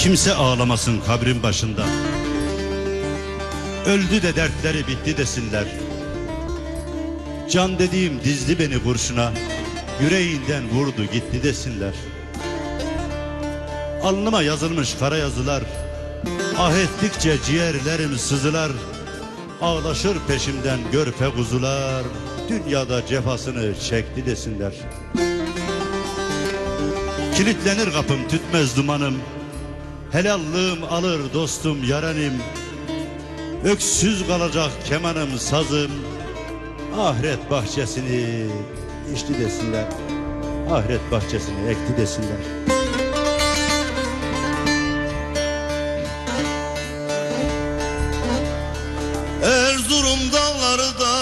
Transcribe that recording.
Kimse ağlamasın kabrin başında. Öldü de dertleri bitti desinler. Can dediğim dizdi beni kurşuna. Yüreğinden vurdu gitti desinler. Alnıma yazılmış kara yazılar. Ah ettikçe ciğerlerim sızılar. Ağlaşır peşimden görpe kuzular. Dünyada cefasını çekti desinler. Kilitlenir kapım tütmez dumanım Helallığım alır dostum yaranim. Öksüz kalacak kemanım sazım. Ahiret bahçesini içti desinler. Ahiret bahçesini ekti desinler. Erzurum dağları da